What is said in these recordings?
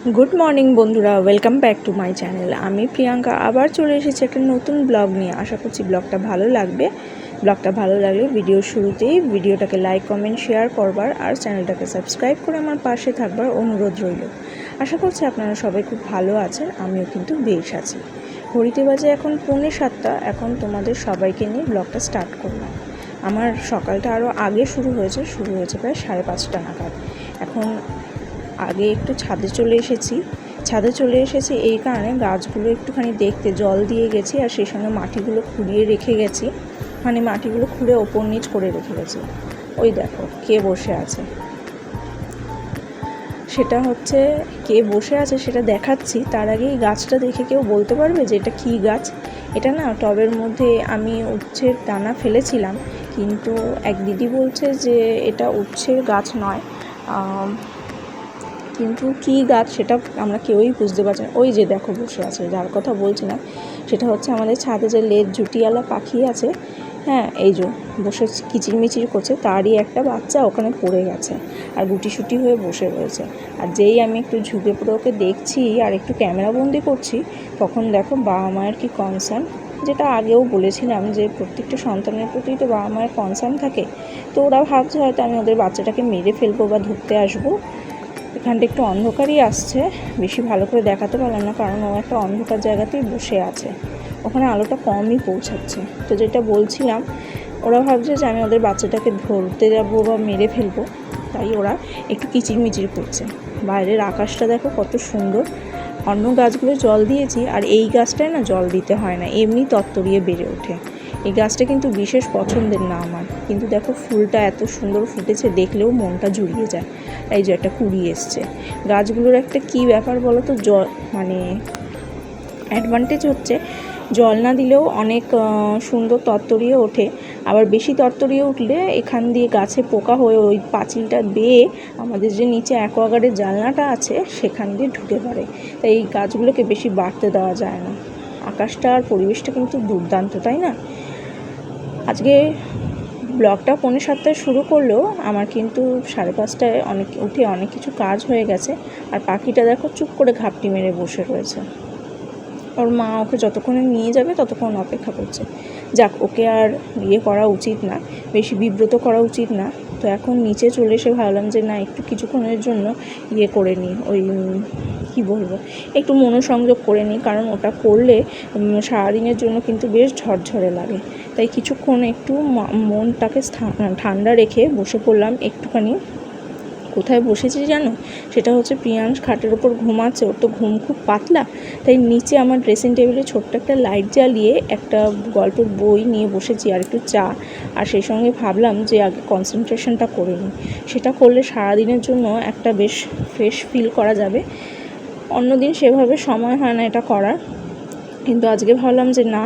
Good morning বন্ধুরা। Welcome back to my channel আমি প্রিয়াঙ্কা আবার চলে এসেছি একটা নতুন ব্লগ নিয়ে। আশা করছি ব্লগটা ভালো লাগবে। ব্লগটা ভালো লাগলে ভিডিওর শুরুতেই ভিডিওটাকে লাইক কমেন্ট শেয়ার করবার আর চ্যানেলটাকে সাবস্ক্রাইব করে আমার পাশে থাকবার অনুরোধ রইল। আশা করছি আপনারা সবাই খুব ভালো আছেন। আমিও কিন্তু বেশ আছি। ঘড়িতে বাজে এখন পৌনে সাতটা। এখন তোমাদের সবাইকে নিয়ে ব্লগটা স্টার্ট করলাম। আমার সকালটা আরও আগে শুরু হয়েছে। শুরু হয়েছে প্রায় সাড়ে পাঁচটা নাগাদ। এখন আগে একটু ছাদে চলে এসেছি। ছাদে চলে এসেছি এই কারণে গাছগুলো একটুখানি দেখতে, জল দিয়ে গেছি আর সেই সঙ্গে মাটিগুলো খুঁড়িয়ে রেখে গেছি। মানে মাটিগুলো খুঁড়ে ওপর নিচ করে রেখে গেছি। ওই দেখো কে বসে আছে। সেটা হচ্ছে কে বসে আছে সেটা দেখাচ্ছি। তার আগে এই গাছটা দেখে কেউ বলতে পারবে যে এটা কী গাছ? এটা না টবের মধ্যে আমি উচ্ছের দানা ফেলেছিলাম। কিন্তু এক দিদি বলছে যে এটা উচ্ছের গাছ নয়। কিন্তু কী গাছ সেটা আমরা কেউই বুঝতে পারছি না। ওই যে দেখো বসে আছে, যার কথা বলছি না, সেটা হচ্ছে আমাদের ছাদে যে লেজ জুটিওয়ালা পাখি আছে হ্যাঁ এই যে বসে কিচিরমিচির করছে, তারই একটা বাচ্চা ওখানে পড়ে গেছে আর গুটিসুটি হয়ে বসে রয়েছে। আর যেই আমি একটু ঝুঁকে পড়ে ওকে দেখছি আর একটু ক্যামেরাবন্দি করছি, তখন দেখো বাবা মায়ের কি কনসার্ন যেটা আগেও বলেছিলাম যে প্রত্যেকটা সন্তানের প্রতি তো বাবা মায়ের কনসার্ন থাকে, তো ওরা ভাবছে হয়তো আমি ওদের বাচ্চাটাকে মেরে ফেলব বা ধরতে আসব। এখানটা একটু অন্ধকারই আসছে, বেশি ভালো করে দেখাতে পারলাম না, কারণ ও একটা অন্ধকার জায়গাতেই বসে আছে। ওখানে আলোটা কমই পৌঁছাচ্ছে। তো যেটা বলছিলাম, ওরা ভাবছে যে আমি ওদের বাচ্চাটাকে ধরতে যাব বা মেরে ফেলব, তাই ওরা একটু কিচিরমিচির করছে। বাইরের আকাশটা দেখো কত সুন্দর। অন্য গাছগুলো জল দিয়েছি, আর এই গাছটায় না জল দিতে হয় না, এমনি তত্তরিয়ে বেড়ে ওঠে। এই গাছটা কিন্তু বিশেষ পছন্দের না আমার। কিন্তু দেখো ফুলটা এত সুন্দর ফুটেছে, দেখলেও মনটা জুড়িয়ে যায়। এই যে একটা কুড়ি এসছে। গাছগুলোর একটা কী ব্যাপার বলো তো? জল মানে অ্যাডভান্টেজ হচ্ছে, জল না দিলেও অনেক সুন্দর তরতরিয়ে ওঠে। আবার বেশি তরতরিয়ে উঠলে এখান দিয়ে গাছে পোকা হয়ে ওই পাঁচিলটা বেয়ে আমাদের যে নিচে অ্যাকোয়াগার্ডের জানলাটা আছে, সেখান দিয়ে ঢুকে পড়ে। তাই এই গাছগুলোকে বেশি বাড়তে দেওয়া যায় না। আকাশটা আর পরিবেশটা কিন্তু দুর্দান্ত, তাই না? আজকে ব্লগটা পৌনে সাতটায় শুরু করলেও আমার কিন্তু সাড়ে পাঁচটায় অনেক, উঠে অনেক কিছু কাজ হয়ে গেছে। আর পাখিটা দেখো চুপ করে ঘাপটি মেরে বসে রয়েছে। ওর মা ওকে যতক্ষণে নিয়ে যাবে ততক্ষণ অপেক্ষা করছে। যাক, ওকে আর ইয়ে করা উচিত না, বেশি বিব্রত করা উচিত না। তো এখন নিচে চলে এসে ভাবলাম যে না, একটু কিছুক্ষণের জন্য ইয়ে করে নিই, ওই কী বলব? একটু মনোসংযোগ করে নিই, কারণ ওটা করলে সারাদিনের জন্য কিন্তু বেশ ঝরঝরে লাগে। তাই কিছুক্ষণ একটু মনটাকে ঠান্ডা রেখে বসে পড়লাম একটুখানি। কোথায় বসেছি জানো সেটা হচ্ছে প্রিয়াংশ খাটের ওপর ঘুমাচ্ছে। ওর তো ঘুম খুব পাতলা। তাই নিচে আমার ড্রেসিং টেবিলে ছোট্ট একটা লাইট জ্বালিয়ে একটা গল্পের বই নিয়ে বসেছি আর একটু চা। আর সেই সঙ্গে ভাবলাম যে আগে কনসেন্ট্রেশনটা করে নিই। সেটা করলে সারাদিনের জন্য একটা বেশ ফ্রেশ ফিল করা যাবে। অন্যদিন সেভাবে সময় হয় না এটা করার। কিন্তু আজকে ভাবলাম যে না,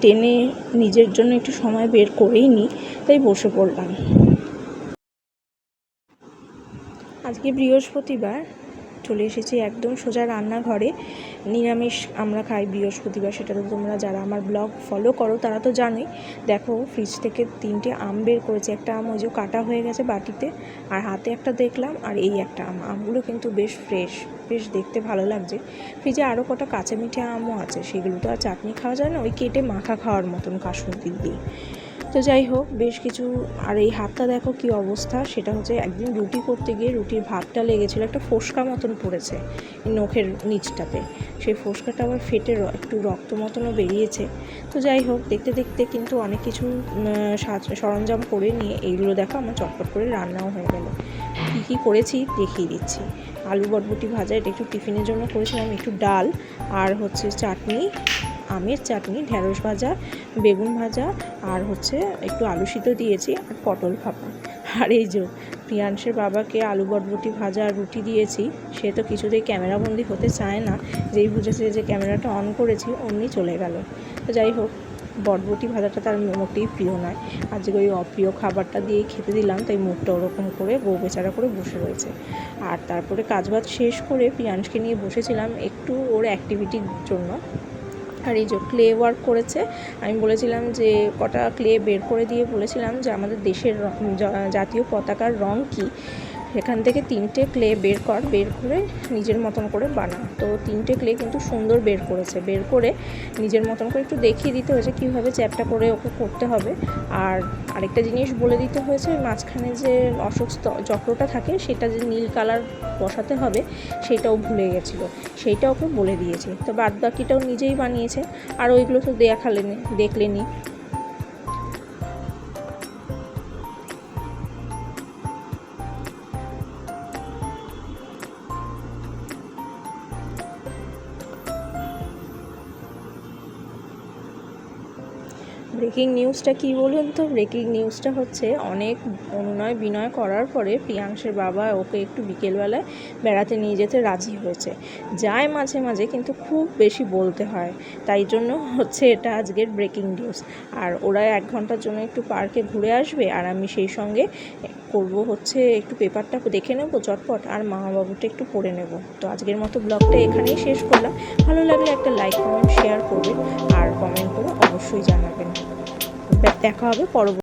টেনে নিজের জন্য একটু সময় বের করেই নিই, তাই বসে পড়লাম। আজকে বৃহস্পতিবার চলে এসেছি একদম সোজা রান্নাঘরে। নিরামিষ আমরা খাই বৃহস্পতিবার, সেটা তো তোমরা যারা আমার ব্লগ ফলো করো তারা তো জানোই। দেখো ফ্রিজ থেকে তিনটে আম বের করেছে। একটা আম ওই যে কাটা হয়ে গেছে বাটিতে, আর হাতে একটা দেখলাম, আর এই একটা আম। আমগুলো কিন্তু বেশ ফ্রেশ বেশ দেখতে ভালো লাগছে। ফ্রিজে আরও কটা কাঁচা মিঠে আমও আছে, সেগুলো তো আর চাটনি খাওয়া যায় না, ওই কেটে মাখা খাওয়ার মতন কাসুন্দি দিয়ে। তো যাই হোক, বেশ কিছু, আর এই হাতটা দেখো কি অবস্থা। সেটা হচ্ছে একদিন রুটি করতে গিয়ে রুটির ভাতটা লেগেছিলো, একটা ফোসকা মতন পড়েছে নখের নিচটাতে। সেই ফোসকাটা আবার ফেটে একটু রক্ত মতনও বেরিয়েছে। তো যাই হোক, দেখতে দেখতে কিন্তু অনেক কিছু সরঞ্জাম করে নিয়ে এইগুলো দেখো, আমার চটপট করে রান্নাও হয়ে গেল। কী কী করেছি দেখিয়ে দিচ্ছি। আলু বটবটি ভাজা, এটা একটু টিফিনের জন্য করেছিলাম, একটু ডাল, আর হচ্ছে চাটনি, আমের চাটনি ঢ্যাঁড়স ভাজা বেগুন ভাজা আর হচ্ছে একটু আলু সিদ্ধ দিয়েছি আর পটল ভাপা। আর এই যে প্রিয়াংশের বাবাকে আলু বটবটি ভাজা আর রুটি দিয়েছি, সে তো কিছুতেই ক্যামেরাবন্দি হতে চায় না। যেই বুঝেছে যে ক্যামেরাটা অন করেছি, অমনি চলে গেল। তো যাই হোক, বটবটি ভাজাটা তার মোটেই প্রিয় নয়। আজকে ওই অপ্রিয় খাবারটা দিয়েই খেতে দিলাম, তাই মুখটা ওরকম করে বউ বেচারা করে বসে রয়েছে। আর তারপরে কাজবাজ শেষ করে প্রিয়াংশকে নিয়ে বসেছিলাম একটু ওর অ্যাক্টিভিটির জন্য। আর এই যে ক্লে ওয়ার্ক করেছে, আমি বলেছিলাম যে কটা ক্লে বের করে দিয়ে বলেছিলাম যে আমাদের দেশের জাতীয় পতাকার রং কী। সেখান থেকে তিনটে ক্লে বের কর, বের করে নিজের মতন করে বানা। তো তিনটে ক্লে কিন্তু সুন্দর বের করেছে। বের করে নিজের মতন করে একটু দেখিয়ে দিতে হয়েছে কীভাবে চ্যাপটা করে ওকে করতে হবে। আর আরেকটা জিনিস বলে দিতে হয়েছে, মাঝখানে যে অশোক চক্রটা থাকে সেটা যে নীল কালার বসাতে হবে, সেটাও ভুলে গেছিল। সেইটা ওকে বলে দিয়েছি। তো বাদ বাকিটাও নিজেই বানিয়েছে। আর ওইগুলো তো দেখালেনি, দেখলেনি। ব্রেকিং নিউজটা কি বলুন তো? ব্রেকিং নিউজটা হচ্ছে অনেক অনুনয় বিনয় করার পরে প্রিয়াংশের বাবা ওকে একটু বিকেলবেলায় বেড়াতে নিয়ে যেতে রাজি হয়েছে। যায় মাঝে মাঝে কিন্তু খুব বেশি বলতে হয়। তাই জন্য হচ্ছে এটা আজকের ব্রেকিং নিউজ। আর ওরা এক ঘণ্টার জন্য একটু পার্কে ঘুরে আসবে আর আমি সেই সঙ্গে করব হচ্ছে একটু পেপারটা দেখে নেব চটপট আর বাবুটা একটু পড়ে নেব। তো আজকের মতো ব্লগটা এখানেই শেষ করলাম। ভালো লাগলে একটা লাইক কমেন্ট শেয়ার করবেন, আর কমেন্ট করে অবশ্যই জানাবেন। দেখা হবে পরবর্তী